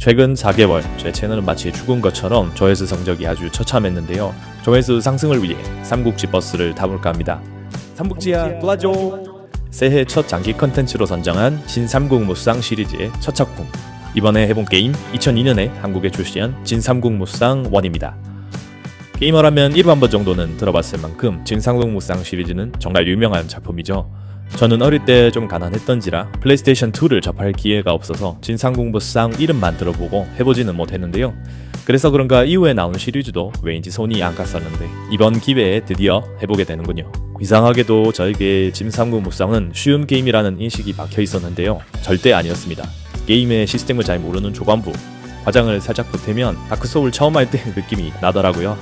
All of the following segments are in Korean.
최근 4개월 제 채널은 마치 죽은 것처럼 조회수 성적이 아주 처참했는데요. 조회수 상승을 위해 삼국지 버스를 타볼까 합니다. 삼국지야 도와줘! 새해 첫 장기 컨텐츠로 선정한 진삼국 무쌍 시리즈의 첫 작품. 이번에 해본 게임 2002년에 한국에 출시한 진삼국 무쌍 1입니다. 게이머라면 일반 번 정도는 들어봤을 만큼 진삼국 무쌍 시리즈는 정말 유명한 작품이죠. 저는 어릴 때 좀 가난했던지라 플레이스테이션 2를 접할 기회가 없어서 진상국 무쌍 이름만 들어보고 해보지는 못했는데요. 그래서 그런가 이후에 나온 시리즈도 왜인지 손이 안 갔었는데 이번 기회에 드디어 해보게 되는군요. 이상하게도 저에게 진상국 무쌍은 쉬운 게임이라는 인식이 박혀 있었는데요. 절대 아니었습니다. 게임의 시스템을 잘 모르는 조관부 화장을 살짝 보태면 다크소울 처음 할 때 느낌이 나더라고요.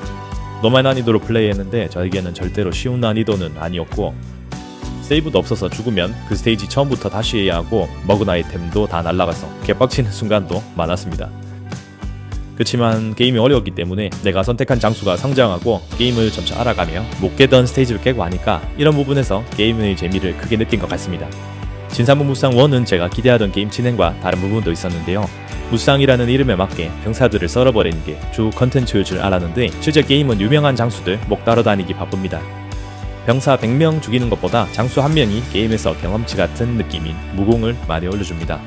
노말 난이도로 플레이했는데 저에게는 절대로 쉬운 난이도는 아니었고 세이브도 없어서 죽으면 그 스테이지 처음부터 다시 해야 하고 먹은 아이템도 다 날라가서 개빡치는 순간도 많았습니다. 그렇지만 게임이 어려웠기 때문에 내가 선택한 장수가 성장하고 게임을 점차 알아가며 못 깨던 스테이지를 깨고 하니까 이런 부분에서 게임의 재미를 크게 느낀 것 같습니다. 진사무 무쌍 1은 제가 기대하던 게임 진행과 다른 부분도 있었는데요. 무쌍이라는 이름에 맞게 병사들을 썰어버리는 게 주 컨텐츠일 줄 알았는데 실제 게임은 유명한 장수들 목 따라다니기 바쁩니다. 병사 100명 죽이는 것보다 장수 한 명이 게임에서 경험치 같은 느낌인 무공을 많이 올려줍니다.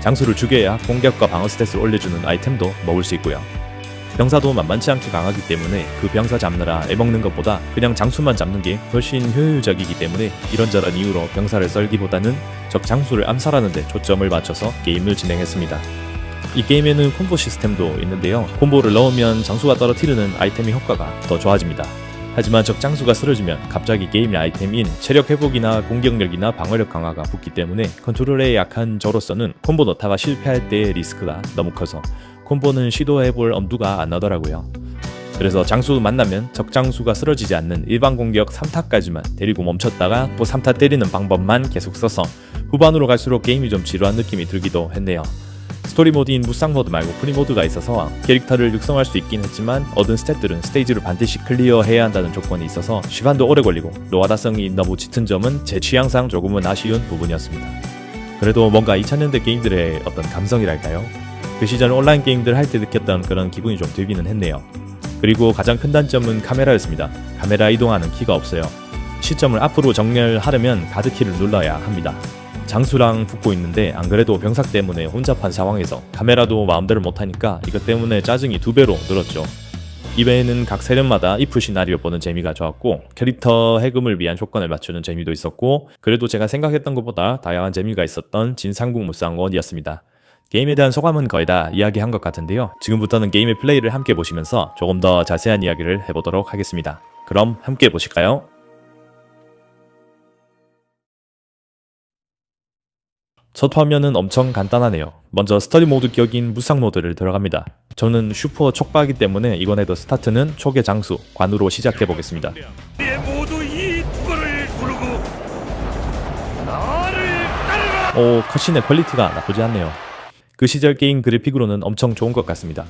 장수를 죽여야 공격과 방어 스탯을 올려주는 아이템도 먹을 수 있고요. 병사도 만만치 않게 강하기 때문에 그 병사 잡느라 애먹는 것보다 그냥 장수만 잡는 게 훨씬 효율적이기 때문에 이런저런 이유로 병사를 썰기보다는 적 장수를 암살하는 데 초점을 맞춰서 게임을 진행했습니다. 이 게임에는 콤보 시스템도 있는데요. 콤보를 넣으면 장수가 떨어뜨리는 아이템의 효과가 더 좋아집니다. 하지만 적장수가 쓰러지면 갑자기 게임의 아이템인 체력 회복이나 공격력이나 방어력 강화가 붙기 때문에 컨트롤에 약한 저로서는 콤보 넣다가 실패할 때의 리스크가 너무 커서 콤보는 시도해볼 엄두가 안 나더라고요. 그래서 장수 만나면 적장수가 쓰러지지 않는 일반 공격 3타까지만 데리고 멈췄다가 또 3타 때리는 방법만 계속 써서 후반으로 갈수록 게임이 좀 지루한 느낌이 들기도 했네요. 스토리 모드인 무쌍 모드 말고 프리 모드가 있어서 캐릭터를 육성할 수 있긴 했지만 얻은 스탯들은 스테이지를 반드시 클리어해야 한다는 조건이 있어서 시간도 오래 걸리고 노하다성이 너무 짙은 점은 제 취향상 조금은 아쉬운 부분이었습니다. 그래도 뭔가 2000년대 게임들의 어떤 감성이랄까요? 그 시절 온라인 게임들 할 때 느꼈던 그런 기분이 좀 들기는 했네요. 그리고 가장 큰 단점은 카메라였습니다. 카메라 이동하는 키가 없어요. 시점을 앞으로 정렬하려면 가드키를 눌러야 합니다. 장수랑 붙고 있는데 안 그래도 병삭 때문에 혼잡한 상황에서 카메라도 마음대로 못하니까 이것 때문에 짜증이 두 배로 늘었죠. 이외에는 각 세련마다 이프 시나리오 보는 재미가 좋았고 캐릭터 해금을 위한 조건을 맞추는 재미도 있었고 그래도 제가 생각했던 것보다 다양한 재미가 있었던 진상국 무쌍원이었습니다. 게임에 대한 소감은 거의 다 이야기한 것 같은데요. 지금부터는 게임의 플레이를 함께 보시면서 조금 더 자세한 이야기를 해보도록 하겠습니다. 그럼 함께 보실까요? 첫 화면은 엄청 간단하네요. 먼저 스터디 모드 격인 무쌍 모드를 들어갑니다. 저는 슈퍼 촉박이기 때문에 이번에도 스타트는 초계 장수 관으로 시작해 보겠습니다. 예, 모두 이 두거를 부르고 나를 따르라. 오 컷신의 퀄리티가 나쁘지 않네요. 그 시절 게임 그래픽으로는 엄청 좋은 것 같습니다.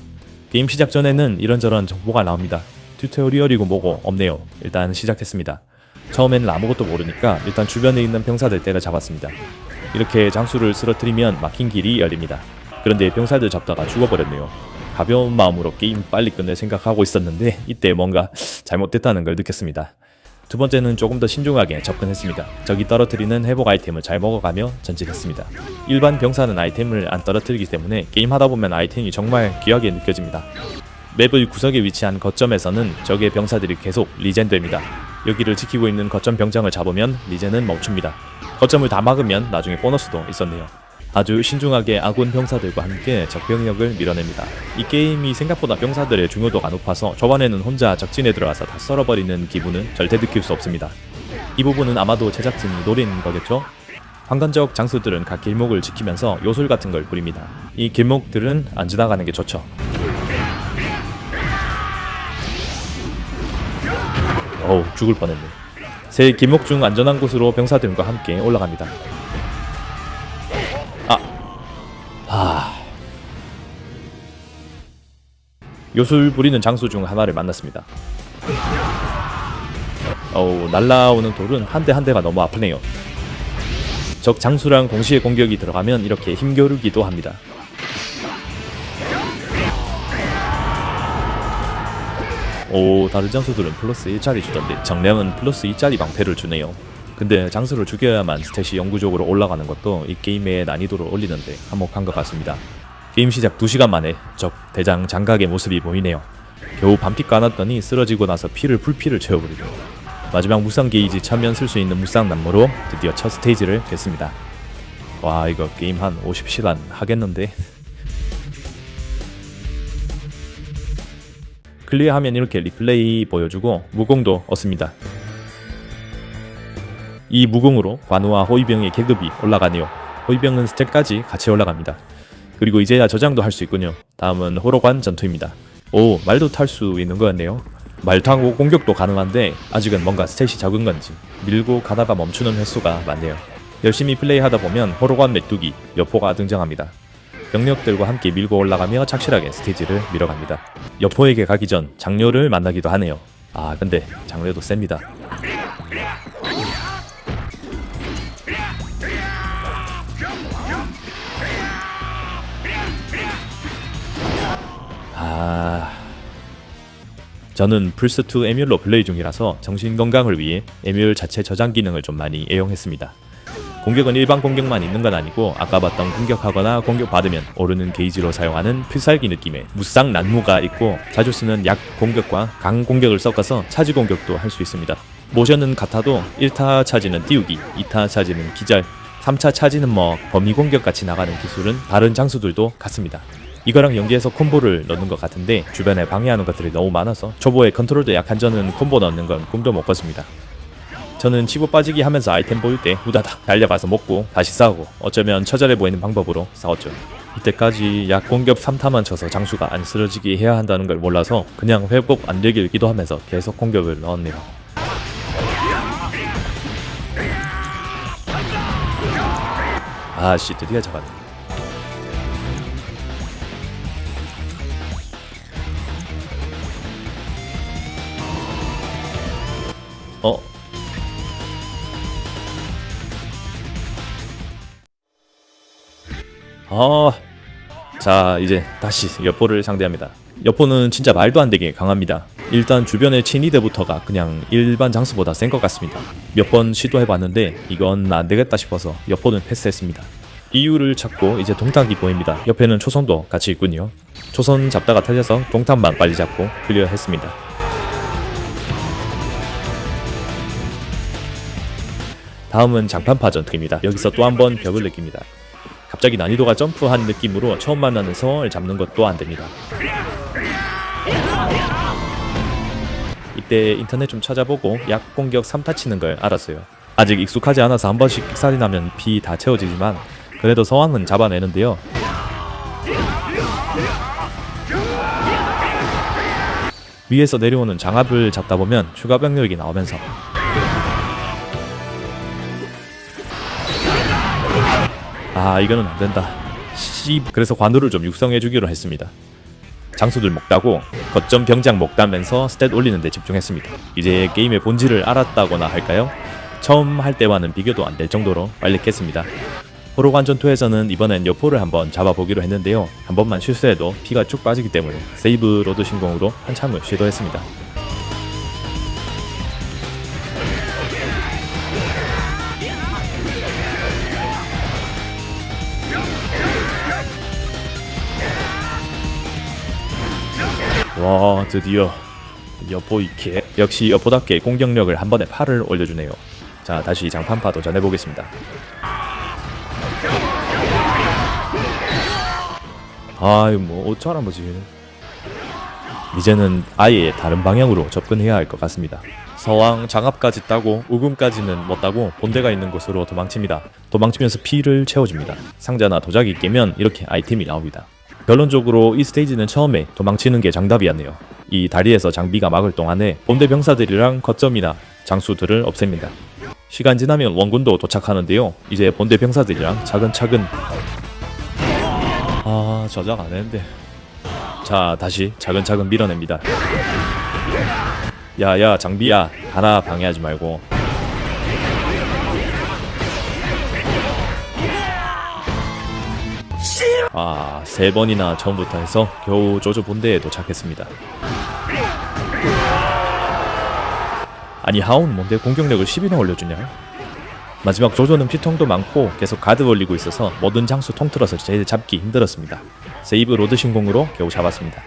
게임 시작 전에는 이런저런 정보가 나옵니다. 튜토리얼이고 뭐고 없네요. 일단 시작했습니다. 처음에는 아무것도 모르니까 일단 주변에 있는 병사들 때려 잡았습니다. 이렇게 장수를 쓰러뜨리면 막힌 길이 열립니다. 그런데 병사들 잡다가 죽어버렸네요. 가벼운 마음으로 게임 빨리 끝낼 생각하고 있었는데 이때 뭔가 잘못됐다는 걸 느꼈습니다. 두 번째는 조금 더 신중하게 접근했습니다. 적이 떨어뜨리는 회복 아이템을 잘 먹어가며 전진했습니다. 일반 병사는 아이템을 안 떨어뜨리기 때문에 게임 하다 보면 아이템이 정말 귀하게 느껴집니다. 맵의 구석에 위치한 거점에서는 적의 병사들이 계속 리젠됩니다. 여기를 지키고 있는 거점 병장을 잡으면 리젠은 멈춥니다. 거점을 다 막으면 나중에 보너스도 있었네요. 아주 신중하게 아군 병사들과 함께 적병력을 밀어냅니다. 이 게임이 생각보다 병사들의 중요도가 높아서 초반에는 혼자 적진에 들어가서 다 썰어버리는 기분은 절대 느낄 수 없습니다. 이 부분은 아마도 제작진이 노린 거겠죠? 황건적 장수들은 각 길목을 지키면서 요술 같은 걸 부립니다. 이 길목들은 안 지나가는 게 좋죠. 어우 죽을 뻔했네. 새 길목 중 안전한 곳으로 병사들과 함께 올라갑니다. 아, 아, 요술 부리는 장수 중 하나를 만났습니다. 어우 날라오는 돌은 한 대 한 대가 너무 아프네요. 적 장수랑 동시에 공격이 들어가면 이렇게 힘겨루기도 합니다. 오 다른 장수들은 플러스 1짜리 주던데 정량은 플러스 2짜리 방패를 주네요. 근데 장수를 죽여야만 스탯이 영구적으로 올라가는 것도 이 게임의 난이도를 올리는데 한몫한 것 같습니다. 게임 시작 2시간 만에 적 대장 장각의 모습이 보이네요. 겨우 반피 까놨더니 쓰러지고 나서 피를 풀피를 채워버리고 마지막 무쌍 게이지 차면 쓸 수 있는 무쌍 난모로 드디어 첫 스테이지를 깼습니다. 와 이거 게임 한 50시간 하겠는데 클리어하면 이렇게 리플레이 보여주고 무공도 얻습니다. 이 무공으로 관우와 호위병의 계급이 올라가네요. 호위병은 스택까지 같이 올라갑니다. 그리고 이제야 저장도 할 수 있군요. 다음은 호로관 전투입니다. 오 말도 탈 수 있는 거였네요. 말 타고 공격도 가능한데 아직은 뭔가 스탯이 적은 건지 밀고 가다가 멈추는 횟수가 많네요. 열심히 플레이하다 보면 호로관 메뚜기 여포가 등장합니다. 병력들과 함께 밀고 올라가며 착실하게 스테이지를 밀어갑니다. 여포에게 가기 전 장료를 만나기도 하네요. 아 근데 장료도 셉니다. 아 저는 플스2 에뮬로 플레이 중이라서 정신 건강을 위해 에뮬 자체 저장 기능을 좀 많이 애용했습니다. 공격은 일반 공격만 있는 건 아니고 아까 봤던 공격하거나 공격받으면 오르는 게이지로 사용하는 필살기 느낌의 무쌍 난무가 있고 자주 쓰는 약 공격과 강 공격을 섞어서 차지 공격도 할 수 있습니다. 모션은 같아도 1타 차지는 띄우기, 2타 차지는 기절, 3차 차지는 뭐 범위 공격 같이 나가는 기술은 다른 장수들도 같습니다. 이거랑 연계해서 콤보를 넣는 것 같은데 주변에 방해하는 것들이 너무 많아서 초보에 컨트롤도 약한 저는 콤보 넣는 건 꿈도 못 꿨습니다. 저는 치고 빠지기 하면서 아이템 보일 때 후다닥 달려가서 먹고 다시 싸우고 어쩌면 처절해 보이는 방법으로 싸웠죠. 이때까지 약 공격 3타만 쳐서 장수가 안 쓰러지게 해야 한다는 걸 몰라서 그냥 회복 안 되길 기도하면서 계속 공격을 넣었네요. 아씨 드디어 잡았네. 어? 아, 자 이제 다시 여포를 상대합니다. 여포는 진짜 말도 안 되게 강합니다. 일단 주변의 친위대부터가 그냥 일반 장수보다 센 것 같습니다. 몇 번 시도해봤는데 이건 안 되겠다 싶어서 여포는 패스했습니다. 이유를 찾고 이제 동탁이 보입니다. 옆에는 초선도 같이 있군요. 초선 잡다가 탈려서 동탁만 빨리 잡고 클리어했습니다. 다음은 장판파 전투입니다. 여기서 또 한 번 벽을 느낍니다. 갑자기 난이도가 점프한 느낌으로 처음 만나는 성을 잡는 것도 안 됩니다. 이때 인터넷 좀 찾아보고 약 공격 3타 치는 걸 알았어요. 아직 익숙하지 않아서 한 번씩 픽살이 나면 피 다 채워지지만 그래도 서왕은 잡아내는데요. 위에서 내려오는 장압을 잡다 보면 추가 병력이 나오면서 아 이거는 안 된다. 씨 그래서 관우를 좀 육성해 주기로 했습니다. 장수들 먹다고 거점 병장 먹다면서 스탯 올리는 데 집중했습니다. 이제 게임의 본질을 알았다거나 할까요? 처음 할 때와는 비교도 안 될 정도로 빨리 깼습니다. 호로관 전투에서는 이번엔 여포를 한번 잡아보기로 했는데요. 한 번만 실수해도 피가 쭉 빠지기 때문에 세이브 로드 신공으로 한참을 시도했습니다. 와 드디어 여포 이케 역시 여포답게 공격력을 한 번에 팔을 올려주네요. 자 다시 장판파 도전해 보겠습니다. 아이 뭐 어쩌란 거지. 이제는 아예 다른 방향으로 접근해야 할 것 같습니다. 서왕 장압까지 따고 우금까지는 못 따고 본대가 있는 곳으로 도망칩니다. 도망치면서 피를 채워줍니다. 상자나 도자기 깨면 이렇게 아이템이 나옵니다. 결론적으로 이 스테이지는 처음에 도망치는 게 정답이었네요. 이 다리에서 장비가 막을 동안에 본대 병사들이랑 거점이나 장수들을 없앱니다. 시간 지나면 원군도 도착하는데요. 이제 본대 병사들이랑 차근차근 아 저작 안 했는데 자 다시 차근차근 밀어냅니다. 야야 장비야 하나 방해하지 말고 아, 세 번이나 처음부터 해서 겨우 조조 본대에 도착했습니다. 아니 하온 뭔데 공격력을 10이나 올려주냐? 마지막 조조는 피통도 많고 계속 가드 올리고 있어서 모든 장수 통틀어서 제일 잡기 힘들었습니다. 세이브 로드 신공으로 겨우 잡았습니다.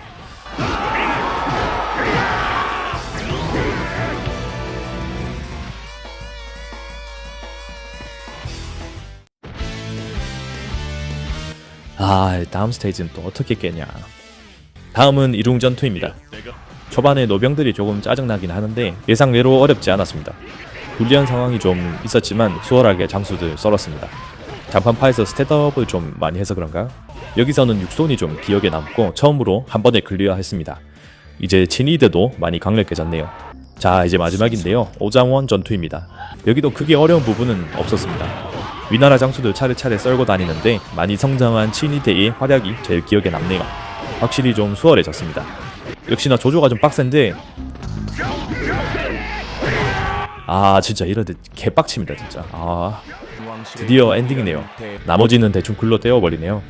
아 다음 스테이지는 또 어떻게 깨냐. 다음은 이룽 전투입니다. 초반에 노병들이 조금 짜증나긴 하는데 예상외로 어렵지 않았습니다. 불리한 상황이 좀 있었지만 수월하게 장수들 썰었습니다. 장판파에서 스탯업을 좀 많이 해서 그런가? 여기서는 육손이 좀 기억에 남고 처음으로 한 번에 클리어했습니다. 이제 친이드도 많이 강력해졌네요. 자 이제 마지막인데요. 오장원 전투입니다. 여기도 크게 어려운 부분은 없었습니다 위나라 장수들 차례차례 썰고 다니는데 많이 성장한 친위대의 활약이 제일 기억에 남네요. 확실히 좀 수월해졌습니다. 역시나 조조가 좀 빡센데. 아 진짜 이러듯 개빡칩니다 진짜. 아 드디어 엔딩이네요. 나머지는 대충 글로 떼어버리네요.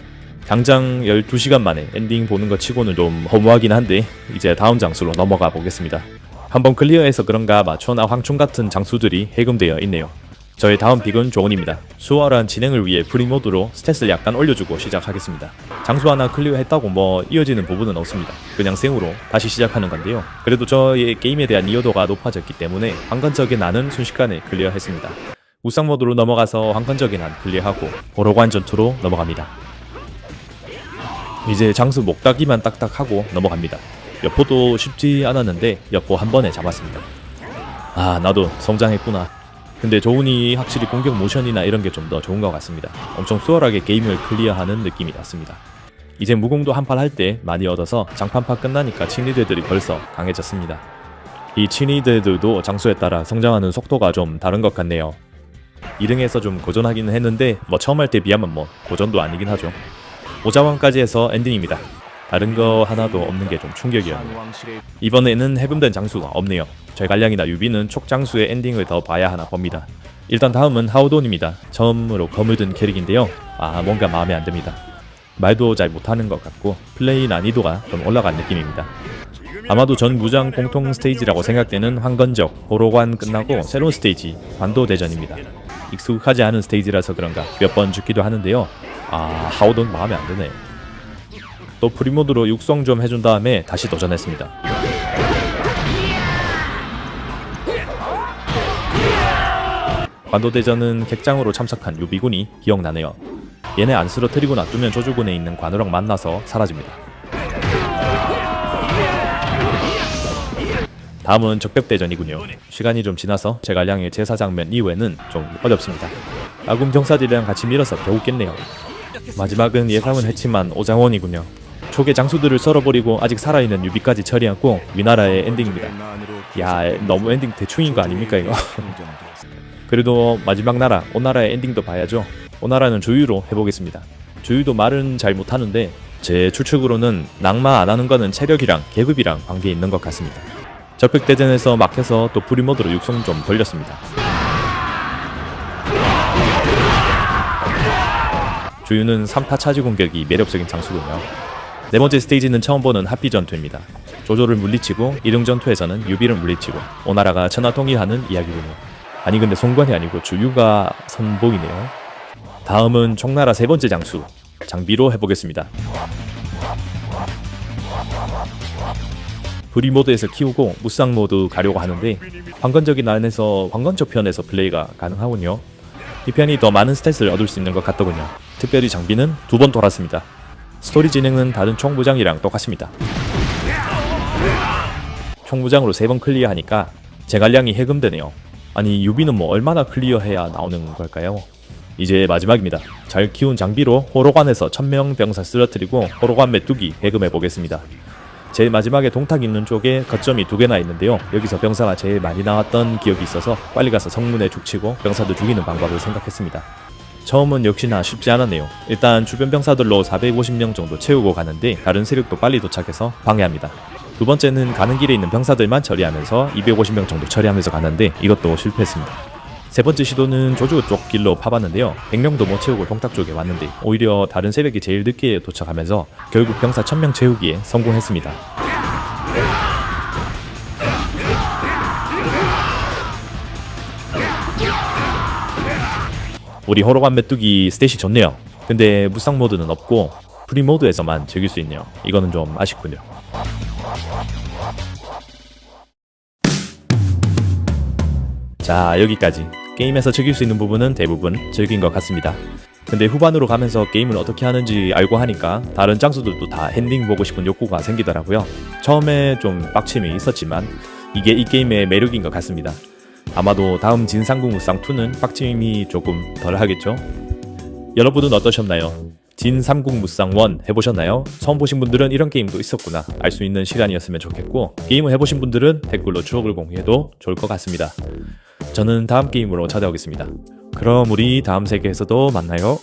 당장 12시간 만에 엔딩 보는 것 치고는 좀 허무하긴 한데 이제 다음 장수로 넘어가 보겠습니다. 한번 클리어해서 그런가 마초나 황충 같은 장수들이 해금되어 있네요 저의 다음 픽은 조은입니다. 수월한 진행을 위해 프리모드로 스탯을 약간 올려주고 시작하겠습니다. 장수 하나 클리어 했다고 뭐 이어지는 부분은 없습니다. 그냥 생으로 다시 시작하는 건데요. 그래도 저의 게임에 대한 이해도가 높아졌기 때문에 황건적인 난은 순식간에 클리어했습니다. 우상 모드로 넘어가서 황건적인 난 클리어하고 보로관 전투로 넘어갑니다. 이제 장수 목다기만 딱딱하고 넘어갑니다. 여포도 쉽지 않았는데 여포 한 번에 잡았습니다. 아 나도 성장했구나. 근데 조은이 확실히 공격 모션이나 이런 게 좀 더 좋은 것 같습니다. 엄청 수월하게 게임을 클리어하는 느낌이 났습니다. 이제 무공도 한판 할 때 많이 얻어서 장판파 끝나니까 친리들들이 벌써 강해졌습니다. 이 친리들들도 장수에 따라 성장하는 속도가 좀 다른 것 같네요. 2등에서 좀 고전하기는 했는데 뭐 처음 할 때 비하면 뭐 고전도 아니긴 하죠. 오자왕까지 해서 엔딩입니다. 다른 거 하나도 없는 게 좀 충격이었네요. 이번에는 해금된 장수가 없네요. 제갈량이나 유비는 촉장수의 엔딩을 더 봐야 하나 봅니다. 일단 다음은 하우돈입니다. 처음으로 검을 든 캐릭인데요. 아 뭔가 마음에 안 듭니다. 말도 잘 못하는 것 같고 플레이 난이도가 좀 올라간 느낌입니다. 아마도 전 무장 공통 스테이지라고 생각되는 황건적, 호로관 끝나고 새로운 스테이지 관도 대전입니다. 익숙하지 않은 스테이지라서 그런가 몇 번 죽기도 하는데요. 아 하우돈 마음에 안 드네. 또 프리모드로 육성 좀 해준 다음에 다시 도전했습니다. 관도대전은 객장으로 참석한 유비군이 기억나네요. 얘네 안 쓰러뜨리고 놔두면 조주군에 있는 관우랑 만나서 사라집니다. 다음은 적벽대전이군요. 시간이 좀 지나서 제갈량의 제사 장면 이후에는 좀 어렵습니다. 아군 병사들이랑 같이 밀어서 겨우 깼네요. 마지막은 예상은 했지만 오장원이군요. 초계 장수들을 썰어버리고 아직 살아있는 유비까지 처리하고 위나라의 엔딩입니다. 야 너무 엔딩 대충인 거 아닙니까 이거? 그래도 마지막 나라 오나라의 엔딩도 봐야죠. 오나라는 조유로 해보겠습니다. 조유도 말은 잘 못하는데 제 추측으로는 낙마 안 하는 거는 체력이랑 계급이랑 관계 있는 것 같습니다. 적백대전에서 막혀서 또 프리모드로 육성 좀 돌렸습니다. 조유는 3타 차지 공격이 매력적인 장수군요. 네 번째 스테이지는 처음 보는 합비 전투입니다. 조조를 물리치고 이등 전투에서는 유비를 물리치고 오나라가 천하 통일하는 이야기군요. 아니 근데 송관이 아니고 주유가 선보이네요. 다음은 총나라 세 번째 장수 장비로 해보겠습니다. 브리 모드에서 키우고 무쌍 모드 가려고 하는데 황건적인 안에서 황건적 편에서 플레이가 가능하군요. 이 편이 더 많은 스탯을 얻을 수 있는 것 같더군요. 특별히 장비는 두 번 돌았습니다. 스토리 진행은 다른 총무장이랑 똑같습니다. 총무장으로 세번 클리어하니까 제갈량이 해금되네요. 아니 유비는 뭐 얼마나 클리어해야 나오는 걸까요? 이제 마지막입니다. 잘 키운 장비로 호로관에서 천명 병사 쓰러뜨리고 호로관 메뚜기 해금해 보겠습니다. 제일 마지막에 동탁 있는 쪽에 거점이 두 개나 있는데요. 여기서 병사가 제일 많이 나왔던 기억이 있어서 빨리 가서 성문에 죽치고 병사들 죽이는 방법을 생각했습니다. 처음은 역시나 쉽지 않았네요. 일단 주변 병사들로 450명 정도 채우고 가는데 다른 세력도 빨리 도착해서 방해합니다. 두 번째는 가는 길에 있는 병사들만 처리하면서 250명 정도 처리하면서 가는데 이것도 실패했습니다. 세 번째 시도는 조주 쪽 길로 파봤는데요. 100명도 못 채우고 동탁 쪽에 왔는데 오히려 다른 세력이 제일 늦게 도착하면서 결국 병사 1000명 채우기에 성공했습니다. 우리 호로관 메뚜기 스탯이 좋네요. 근데 무쌍 모드는 없고 프리 모드에서만 즐길 수 있네요. 이거는 좀 아쉽군요. 자 여기까지 게임에서 즐길 수 있는 부분은 대부분 즐긴 것 같습니다. 근데 후반으로 가면서 게임을 어떻게 하는지 알고 하니까 다른 장수들도 다 엔딩 보고 싶은 욕구가 생기더라고요. 처음에 좀 빡침이 있었지만 이게 이 게임의 매력인 것 같습니다. 아마도 다음 진상국 무쌍 2는 빡침이 조금 덜 하겠죠? 여러분은 어떠셨나요? 진삼국 무쌍 1 해보셨나요? 처음 보신 분들은 이런 게임도 있었구나 알 수 있는 시간이었으면 좋겠고 게임을 해보신 분들은 댓글로 추억을 공유해도 좋을 것 같습니다. 저는 다음 게임으로 찾아오겠습니다. 그럼 우리 다음 세계에서도 만나요.